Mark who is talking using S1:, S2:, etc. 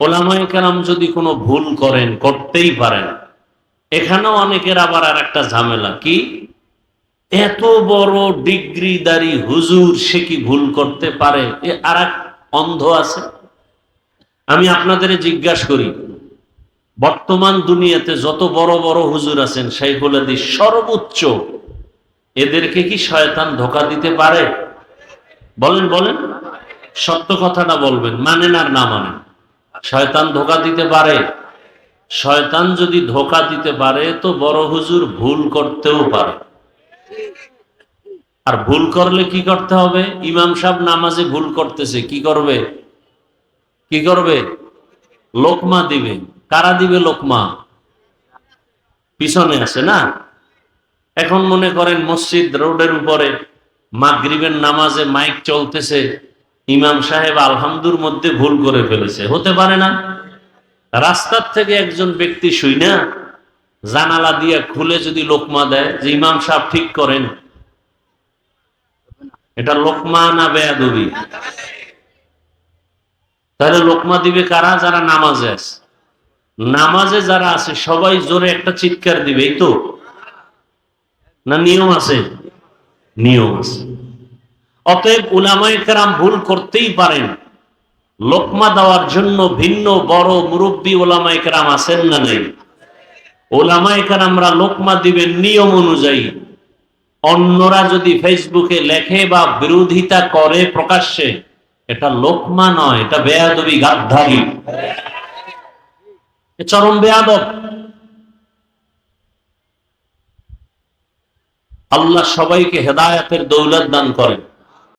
S1: ওলামায়ে কেরাম যদি কোনো ভুল করেন, করতেই পারেন। এখানেও অনেকের আবার আর একটা ঝামেলা, কি? এত বড় ডিগ্রিদারি হুজুর সে কি ভুল করতে পারে? এ আর এক অন্ধ আছে। আমি আপনাদের জিজ্ঞাসা করি, বর্তমান দুনিয়াতে যত বড় বড় হুজুর আছেন, শাইখুল হাদিস সর্বোচ্চ, এদেরকে কি শয়তান ধোকা দিতে পারে? বলেন বলেন। সত্য কথাটা বলবেন, মানেন আর না মানেন। শয়তান ধোকা দিতে পারে। শয়তান যদি ধোকা দিতে পারে, তো বড় হুজুর ভুল করতেও পারে। আর ভুল করলে কি করতে হবে? ইমাম সাহেব নামাজে ভুল করতেছে, কি করবে? কি করবে? লোকমা দিবে। কারা দিবে লোকমা? পিছনে আছে না? এখন মনে করেন মসজিদ রোডের উপরে মাগরিবের নামাজে মাইক চলতেছে। ইমাম সাহেব আলহামদুর মধ্যে ভুল করে ফেলেছে। হতে পারে না। রাস্তার থেকে একজন ব্যক্তি শুই না, জানালা দিয়ে খুলে যদি লোকমা দেয় যে ইমাম সাহেব ঠিক করেন। এটা লোকমা না বেয়াদবি? তাহলে লোকমা দিবে কারা? যারা নামাজে আছে। নামাজে যারা আছে, সবাই জোরে একটা চিৎকার দিবে, এই তো? না নিয়ম আছে? নিয়ম আছে। অতএব উলামায়ে কেরাম ভুল করতেই পারেন। লোকমা দেওয়ার জন্য ভিন্ন বড় মুরব্বী ওলামায়ে কেরাম আছেন না নেই? ওলামায়ে কেরামরা লোকমা দিবেন নিয়ম অনুযায়ী। অন্যরা যদি ফেসবুকে লেখে বা বিরোধিতা করে প্রকাশ্যে, এটা লোকমা নয়, এটা বেয়াদবি গাদ্ধারি চরম বেয়াদব। আল্লাহ সবাইকে হেদায়াতের দৌলত দান করেন।